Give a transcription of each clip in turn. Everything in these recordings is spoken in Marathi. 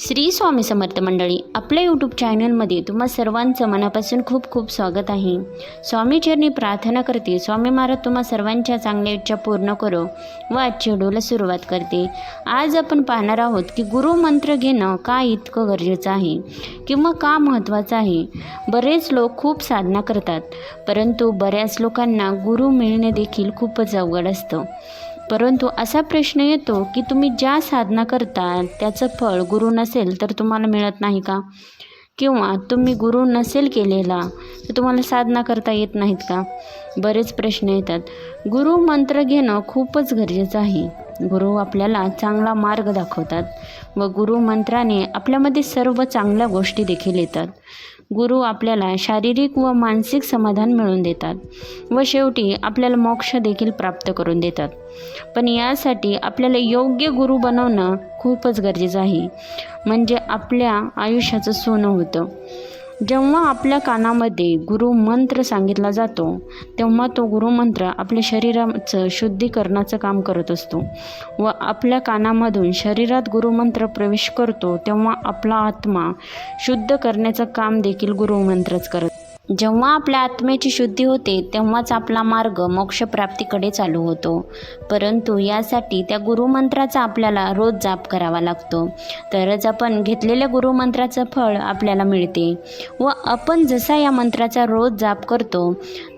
श्री स्वामी समर्थ मंडळी आपल्या यूट्यूब चॅनलमध्ये तुम्हा सर्वांचं मनापासून खूप खूप स्वागत आहे. स्वामीचरणी प्रार्थना करते. स्वामी महाराज तुम्हा सर्वांच्या चांगल्या इच्छा पूर्ण करो व आजच्या व्हिडिओला सुरुवात करते. आज आपण पाहणार आहोत की गुरु मंत्र घेणं का इतकं गरजेचं आहे किंवा का महत्त्वाचं आहे? बरेच लोक खूप साधना करतात परंतु बऱ्याच लोकांना गुरु मिळणे देखील खूपच अवघड असतं. परंतु असा प्रश्न येतो की तुम्ही ज्या साधना करता त्याचं फळ गुरु नसेल तर तुम्हाला मिळत नाही का? किंवा तुम्ही गुरु नसेल केलेला तर तुम्हाला साधना करता येत नाहीत का? बरेच प्रश्न येतात. गुरु मंत्र घेणं खूपच गरजेचं आहे. गुरु आपल्याला चांगला मार्ग दाखवतात व गुरु मंत्राने आपल्यामध्ये सर्व चांगल्या गोष्टी देखील येतात. गुरु आपल्याला शारीरिक व मानसिक समाधान मिळवून देतात व शेवटी आपल्याला मोक्ष देखील प्राप्त करून देतात. पण यासाठी आपल्याला योग्य गुरु बनवणं खूपच गरजेचं आहे. म्हणजे आपल्या आयुष्याचं सोनं होतं. जेव्हा आपल्या कानामध्ये गुरुमंत्र सांगितला जातो तेव्हा तो गुरुमंत्र आपल्या शरीराचं शुद्धीकरणाचं काम करत असतो. व आपल्या कानामधून शरीरात गुरुमंत्र प्रवेश करतो तेव्हा आपला आत्मा शुद्ध करण्याचं काम देखील गुरुमंत्रच करत जेव्हा आपल्या आत्म्याची शुद्धी होते तेव्हाच आपला मार्ग मोक्षप्राप्तीकडे चालू होतो. परंतु यासाठी त्या गुरुमंत्राचा आपल्याला रोज जाप करावा लागतो. तरच आपण घेतलेल्या गुरुमंत्राचं फळ आपल्याला मिळते. व आपण जसा या मंत्राचा रोज जाप करतो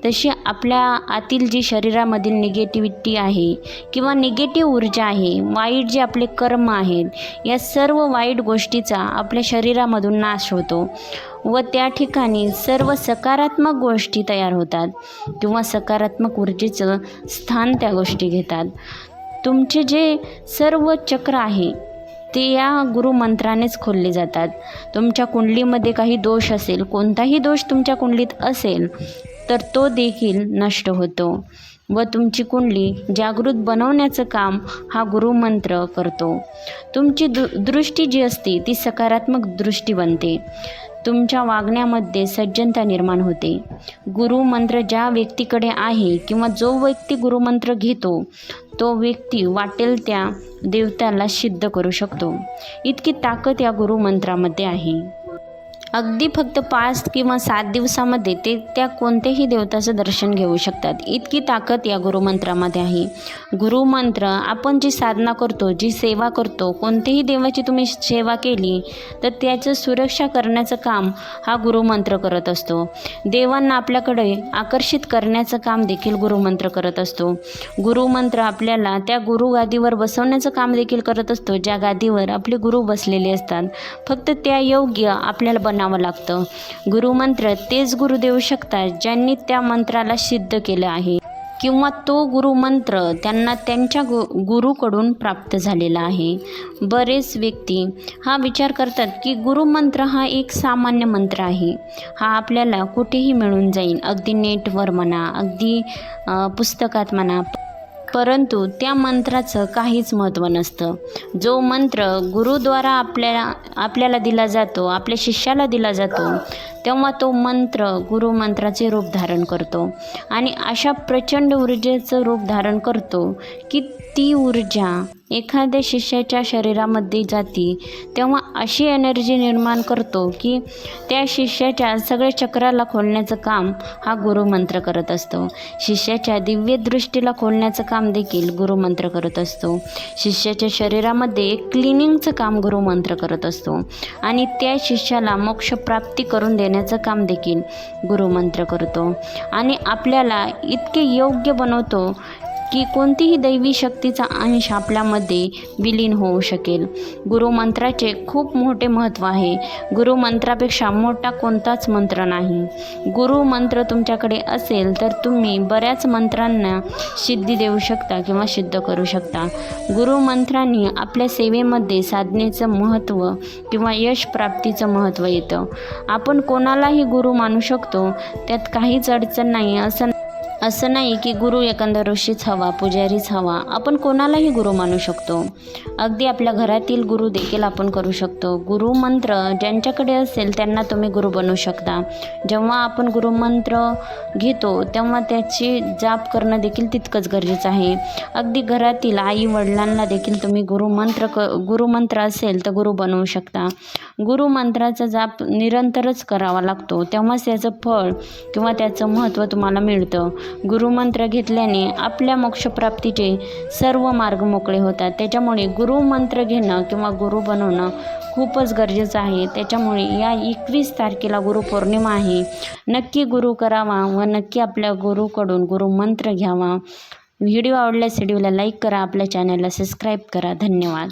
तशी आपल्या आतील जी शरीरामधील निगेटिव्हिटी आहे किंवा निगेटिव्ह ऊर्जा आहे वाईट जे आपले कर्म आहेत या सर्व वाईट गोष्टीचा आपल्या शरीरामधून नाश होतो. व त्या ठिकाणी सर्व सकारात्मक गोष्टी तयार होतात किंवा सकारात्मक ऊर्जेचं स्थान त्या गोष्टी घेतात. तुमचे जे सर्व चक्र आहे ते या गुरुमंत्रानेच खोलले जातात. तुमच्या कुंडलीमध्ये काही दोष असेल कोणताही दोष तुमच्या कुंडलीत असेल तर तो देखील नष्ट होतो व तुमची कुंडली जागृत बनवण्याचं काम हा गुरुमंत्र करतो. तुमची दृ दृष्टी जी असते ती सकारात्मक दृष्टी बनते. तुमच्या वागण्यामध्ये सज्जनता निर्माण होते. गुरुमंत्र ज्या व्यक्तीकडे आहे किंवा जो व्यक्ती गुरुमंत्र घेतो तो व्यक्ती वाटेल त्या देवताला सिद्ध करू शकतो. इतकी ताकद या गुरुमंत्रामध्ये आहे. अगदी फक्त पाच किंवा सात दिवसामध्ये ते त्या कोणत्याही देवताचं दर्शन घेऊ शकतात. इतकी ताकद या गुरुमंत्रामध्ये आहे. गुरुमंत्र आपण जी साधना करतो जी सेवा करतो कोणत्याही देवाची तुम्ही सेवा केली तर त्याचं सुरक्षा करण्याचं काम हा गुरुमंत्र करत असतो. देवांना आपल्याकडे आकर्षित करण्याचं काम देखील गुरुमंत्र करत असतो. गुरुमंत्र आपल्याला त्या गुरु गादीवर बसवण्याचं काम देखील करत असतो. ज्या गादीवर आपले गुरु बसलेले असतात. फक्त त्या योग्य आपल्याला बन म्हणावं लागतं. गुरुमंत्र तेच गुरु देऊ शकतात ज्यांनी त्या मंत्राला सिद्ध केलं आहे. किंवा तो गुरुमंत्र त्यांना त्यांच्या गु गुरुकडून प्राप्त झालेला आहे. बरेच व्यक्ती हा विचार करतात की गुरुमंत्र हा एक सामान्य मंत्र आहे. हा आपल्याला कुठेही मिळून जाईल अगदी नेटवर म्हणा अगदी पुस्तकात म्हणा. परंतु त्या मंत्राचं काहीच महत्त्व नसतं. जो मंत्र गुरुद्वारा आपल्या आपल्याला दिला जातो आपल्या शिष्याला दिला जातो तेव्हा तो मंत्र गुरुमंत्राचे रूप धारण करतो. आणि अशा प्रचंड ऊर्जेचं रूप धारण करतो की ती ऊर्जा एखाद्या शिष्याच्या शरीरामध्ये जाती. तेव्हा अशी एनर्जी निर्माण करतो की त्या शिष्याच्या सगळ्या चक्राला खोलण्याचं काम हा गुरुमंत्र करत असतो. शिष्याच्या दिव्य दृष्टीला खोलण्याचं काम देखील गुरुमंत्र करत असतो. शिष्याच्या शरीरामध्ये एक क्लिनिंगचं काम गुरुमंत्र करत असतो. आणि त्या शिष्याला मोक्षप्राप्ती करून देण्याचं काम देखील गुरुमंत्र करतो. आणि आपल्याला इतके योग्य बनवतो की कोणतीही दैवी शक्तीचा अंश आपल्यामध्ये विलीन होऊ शकेल. गुरुमंत्राचे खूप मोठे महत्त्व आहे. गुरुमंत्रापेक्षा मोठा कोणताच मंत्र नाही. गुरुमंत्र तुमच्याकडे असेल तर तुम्ही बऱ्याच मंत्रांना सिद्धी देऊ शकता किंवा सिद्ध करू शकता. गुरुमंत्रांनी आपल्या सेवेमध्ये साधनेचं महत्त्व किंवा यश प्राप्तीचं महत्त्व येतं. आपण कोणालाही गुरु मानू शकतो त्यात काहीच अडचण नाही असं असं नाही की गुरु एखादा ऋषीच हवा पुजारीच हवा. आपण कोणालाही गुरु मानू शकतो. अगदी आपल्या घरातील गुरु देखील आपण करू शकतो. गुरुमंत्र ज्यांच्याकडे असेल त्यांना तुम्ही गुरु बनवू शकता. जेव्हा आपण गुरुमंत्र घेतो तेव्हा त्याची जाप करणं देखील तितकंच गरजेचं आहे. अगदी घरातील आई वडिलांना देखील तुम्ही गुरुमंत्र क गुरुमंत्र असेल तर गुरु बनवू शकता. गुरुमंत्राचा जाप निरंतरच करावा लागतो. तेव्हाच त्याचं फळ किंवा त्याचं महत्त्व तुम्हाला मिळतं. गुरुमंत्र घेतल्याने आपल्या मोक्षप्राप्तीचे सर्व मार्ग मोकळे होतात. त्याच्यामुळे गुरुमंत्र घेणं किंवा गुरु बनवणं खूपच गरजेचं आहे. त्याच्यामुळे या एकवीस तारखेला गुरुपौर्णिमा आहे. नक्की गुरु करावा व नक्की आपल्या गुरुकडून गुरुमंत्र घ्यावा. व्हिडिओ आवडल्यास व्हिडिओला लाईक करा. आपल्या चॅनलला सबस्क्राईब करा. धन्यवाद.